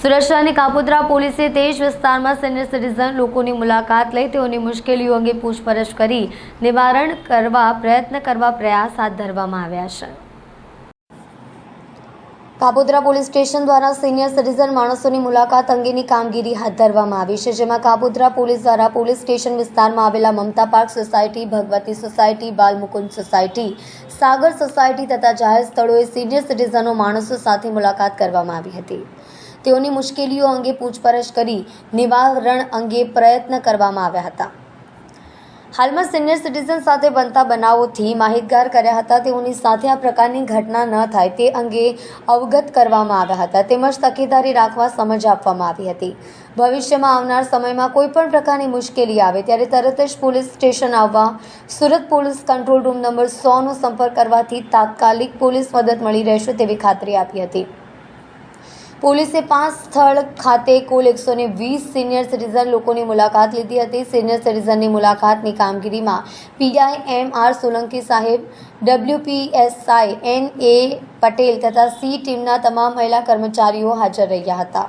સુરત શહેરની કાપોદ્રા પોલીસે તેજ વિસ્તારમાં સિનિયર સિટીઝન લોકોની મુલાકાત લઈ તેઓની મુશ્કેલીઓ અંગે પૂછપરછ કરી નિવારણ કરવા પ્રયત્ન કરવા પ્રયાસ હાથ ધરવામાં આવ્યા છે. કાપોદ્રા પોલીસ સ્ટેશન દ્વારા સિનિયર સિટીઝન માણસોની મુલાકાત અંગેની કામગીરી હાથ ધરવામાં આવી છે, જેમાં કાપોદ્રા પોલીસ દ્વારા પોલીસ સ્ટેશન વિસ્તારમાં આવેલા Mamta park society, Bhagwati society, Balmukund society, Sagar society તથા જાહેર સ્થળોએ સિનિયર સિટીઝનો માણસો સાથે મુલાકાત કરવામાં આવી હતી. તેઓની મુશ્કેલીઓ અંગે પૂછપરછ કરી નિવારણ અંગે પ્રયત્ન કરવામાં આવ્યા હતા. હાલમાં સિનિયર સિટીઝન સાથે બનતા બનાવોથી માહિતગાર કર્યા હતા, તેઓની સાથે આ પ્રકારની ઘટના ન થાય તે અંગે અવગત કરવામાં આવ્યા હતા. તેમજ તકેદારી રાખવા સમજ આપવામાં આવી હતી. ભવિષ્યમાં આવનાર સમયમાં કોઈપણ પ્રકારની મુશ્કેલી આવે ત્યારે તરત જ પોલીસ સ્ટેશન આવવા, Surat police control room number સોનો સંપર્ક કરવાથી તાત્કાલિક પોલીસ મદદ મળી રહેશે તેવી ખાતરી આપી હતી. પોલીસે પાંચ સ્થળ ખાતે કુલ એકસો ને વીસ સિનિયર સિટીઝન લોકોની મુલાકાત લીધી હતી. સિનિયર સિટીઝનની મુલાકાતની કામગીરીમાં પીઆઈ એમ આર સોલંકી સાહેબ ડબ્લ્યુપીએસઆઈ એન એ પટેલ તથા સી ટીમના તમામ મહિલા કર્મચારીઓ હાજર રહ્યા હતા.